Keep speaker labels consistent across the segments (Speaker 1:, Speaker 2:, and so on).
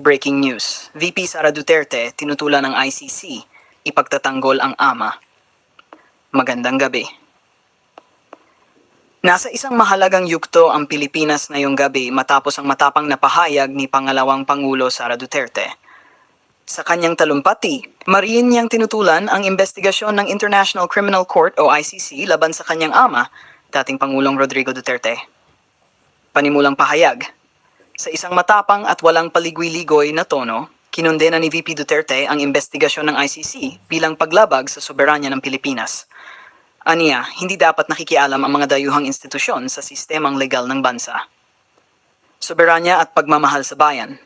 Speaker 1: Breaking news. VP Sara Duterte tinutulan ng ICC ipagtatanggol ang ama. Magandang gabi. Nasa isang mahalagang yugto ang Pilipinas ngayong gabi matapos ang matapang na pahayag ni Pangalawang Pangulo Sara Duterte. Sa kanyang talumpati, mariin niyang tinutulan ang investigasyon ng International Criminal Court o ICC laban sa kanyang ama, dating Pangulong Rodrigo Duterte. Panimulang pahayag, sa isang matapang at walang paligwi-ligoy na tono, kinondena ni VP Duterte ang investigasyon ng ICC bilang paglabag sa soberanya ng Pilipinas. Aniya, hindi dapat nakikialam ang mga dayuhang institusyon sa sistemang legal ng bansa. Soberanya at pagmamahal sa bayan.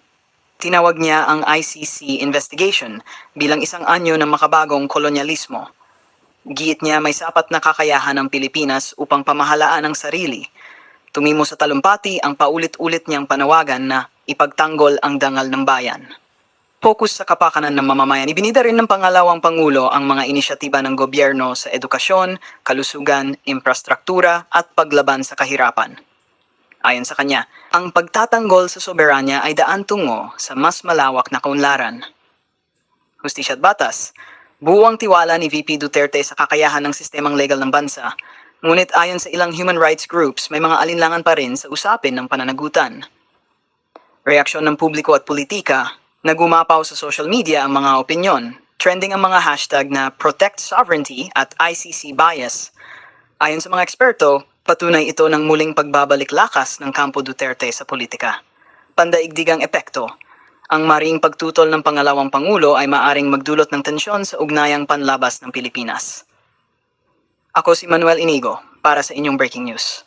Speaker 1: Tinawag niya ang ICC investigation bilang isang anyo ng makabagong kolonyalismo. Giit niya may sapat na kakayahan ng Pilipinas upang pamahalaan ang sarili. Tumimo sa talumpati ang paulit-ulit niyang panawagan na ipagtanggol ang dangal ng bayan. Focus sa kapakanan ng mamamayan. Ibinida rin ng pangalawang pangulo ang mga inisyatiba ng gobyerno sa edukasyon, kalusugan, infrastruktura at paglaban sa kahirapan. Ayon sa kanya, ang pagtatanggol sa soberanya ay daan tungo sa mas malawak na kaunlaran. Hustisya at batas, buwang tiwala ni VP Duterte sa kakayahan ng sistemang legal ng bansa, ngunit ayon sa ilang human rights groups, may mga alinlangan pa rin sa usapin ng pananagutan. Reaksyon ng publiko at politika, nagumapaw sa social media ang mga opinyon. Trending ang mga hashtag na Protect Sovereignty at ICC Bias. Ayon sa mga eksperto, patunay ito ng muling pagbabalik lakas ng kampo Duterte sa politika. Pandaigdigang epekto, ang maring pagtutol ng pangalawang pangulo ay maaring magdulot ng tensyon sa ugnayang panlabas ng Pilipinas. Ako si Manuel Inigo para sa inyong breaking news.